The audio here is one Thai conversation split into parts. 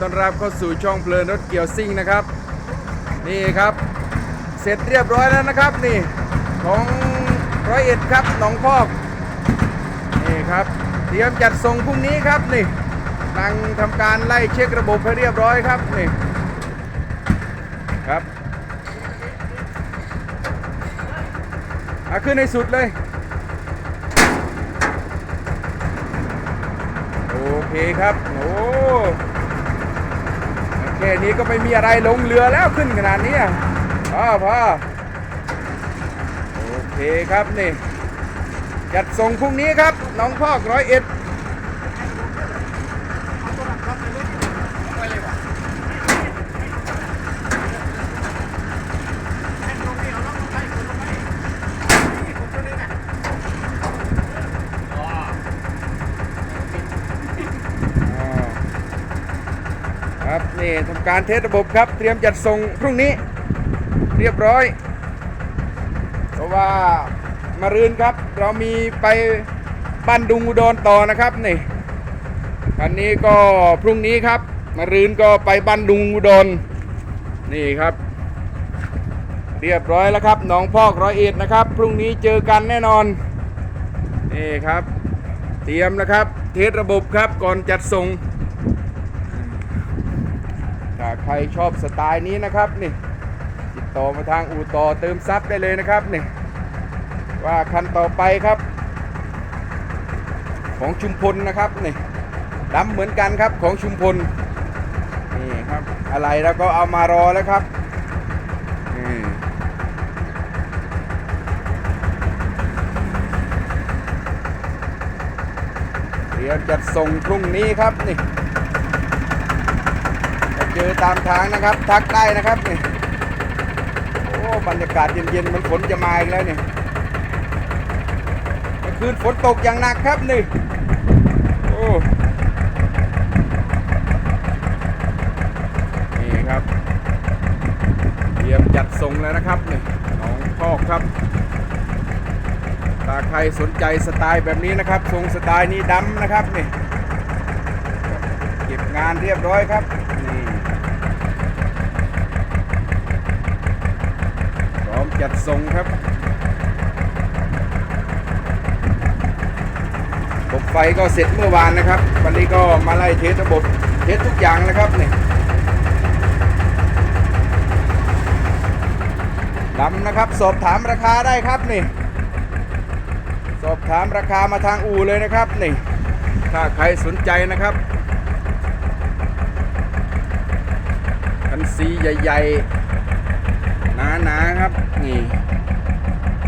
ต้อนรับเข้าสู่ช่องเพลินรถเกี่ยวซิ่งนะครับ นี่ครับ เสร็จเรียบร้อยแล้วนะครับนี่ของร้อยเอ็ดครับหนองพอกนี่ครับเตรียมจัดส่งพรุ่งนี้ครับนี่กำลังทำการไล่เช็คระบบให้เรียบร้อยครับนี่ครับอาขึ้นในสุดเลย โอเคครับ โอ้ นี้ก็ไม่มีอะไรลงเรือแล้วขึ้นขนาดนี้พ่อพ่อโอเคครับนี่จัดส่งพรุ่งนี้ครับน้องพอกร้อยเอ็ด นี่ทำการเทสระบบครับ เตรียมจัดส่งพรุ่งนี้เรียบร้อย เพราะว่ามารืนครับ เรามีไปบ้านดุงอุดรต่อนะครับนี่คันนี้ก็พรุ่งนี้ครับ มารืนก็ไปบ้านดุงอุดรนี่ครับ เรียบร้อยแล้วครับหนองพอกร้อยเอ็ดนะครับ พรุ่งนี้เจอกันแน่นอนนี่ครับ เตรียมนะครับ เทสระบบครับก่อนจัดส่ง ถ้าใครชอบสไตล์นี้นะครับนี่ติดต่อมาทางอู่ต่อเติมซับได้เลยนะครับนี่ว่าคันต่อไปครับ ของชุมพลนะครับนี่ดำเหมือนกันครับของชุมพลนี่ครับอะไรแล้วก็เอามารอแล้วครับนี่เตรียมจัดส่งพรุ่งนี้ครับนี่ เจอตามทางนะครับ ทักได้นะครับนี่โอ้บรรยากาศเย็นๆมันฝนจะมาอีกแล้วเนี่ยคืนฝนตกอย่างหนักครับนี่โอ้นี่ครับเตรียมจัดส่งแล้วนะครับนี่น้องพอกครับถ้าใครสนใจสไตล์แบบนี้นะครับทรงสไตล์นี้ดำนะครับนี่เก็บงานเรียบร้อยครับนี่ พร้อม จัดส่งครับระบบไฟก็เสร็จเมื่อวานนะครับ วันนี้ก็มาไล่เทสระบบเทสทุกอย่างนะครับนี่ลำนะครับ สอบถามราคาได้ครับนี่ สอบถามราคามาทางอู่เลยนะครับนี่ ถ้าใครสนใจนะครับคันซีใหญ่ ๆ หนาๆครับ นี่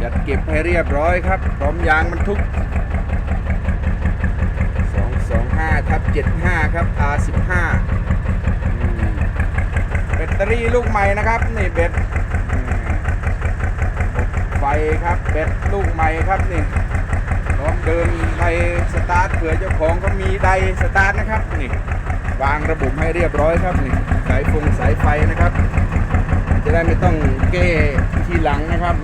จัดเก็บให้เรียบร้อยครับพร้อมยางบรรทุก 225ทับ75 ครับ R15 แบตเตอรี่ลูกใหม่นะครับ นี่เบ็ดไฟครับเบ็ดลูกใหม่ครับนี่พร้อมเดินไปสตาร์ทเผื่อเจ้าของก็มีไดสตาร์ทนะครับนี่วางระบบให้เรียบร้อยครับนี่สายฟงสายไฟนะครับ จะได้ไม่ต้องแก้ทีหลังนะครับ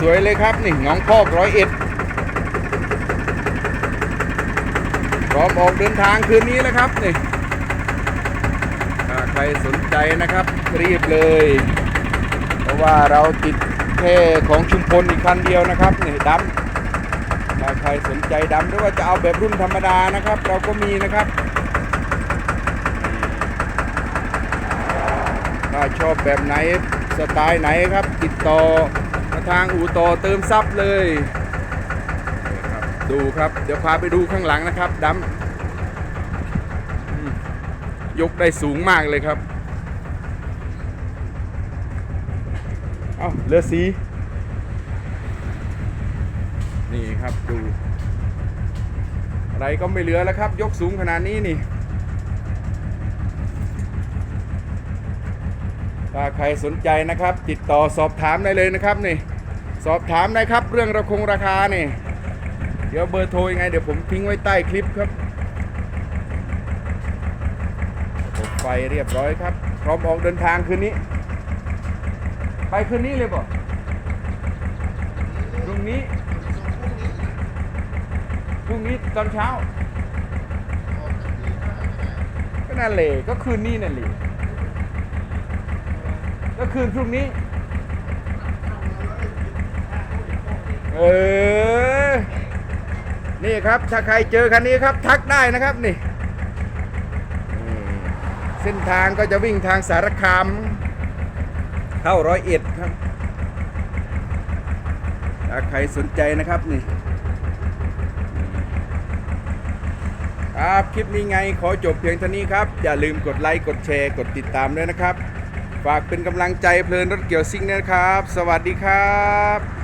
สวย ๆ เลยครับนี่หนองพอกร้อยเอ็ดพร้อมออกเดินทางคืนนี้แล้วครับนี่ถ้าใครสนใจนะครับ รีบเลย เพราะว่าเราติดแค่ของชุมพลอีกคันเดียวนะครับนี่ดำ ถ้าใครสนใจดำหรือว่าจะเอาแบบรุ่นธรรมดานะครับ เราก็มีนะครับถ้าชอบแบบไหนสไตล์ไหนครับ ติดต่อมาทางอู่ต่อเติมซับเลยดูครับ เดี๋ยวพาไปดูข้างหลังนะครับดำยกได้สูงมากเลยครับ เอาเรือสี นี่ครับดู อะไรก็ไม่เหลือแล้วครับ ยกสูงขนาดนี้นี่ ถ้าใครสนใจนะครับ ติดต่อสอบถามได้เลยนะครับนี่ สอบถามได้ครับ เรื่องราคงราคานี่ เดี๋ยวเบอร์โทรยังไง เดี๋ยวผมทิ้งไว้ใต้คลิปครับระบบไฟเรียบร้อยครับ พร้อมออกเดินทางคืนนี้ ไปคืนนี้เลยบ่พรุ่งนี้ รุ่งนี้ตอนเช้า ก็นั่นเลยก็คืนนี้นั่นเลยก็คืนพรุ่งนี้ เออ นี่ครับถ้าใครเจอคันนี้ครับ ทักได้นะครับนี่นี่เส้นทางก็จะวิ่งทางสารคาม เข้าร้อยเอ็ดครับถ้าใครสนใจนะครับนี่ ครับ คลิปนี้ไงขอจบเพียงเท่านี้ครับ อย่าลืมกดไลค์กดแชร์กดติดตามด้วยนะครับ ฝากเป็นกำลังใจเพลินรถเกี่ยวซิ่งนะครับ สวัสดีครับ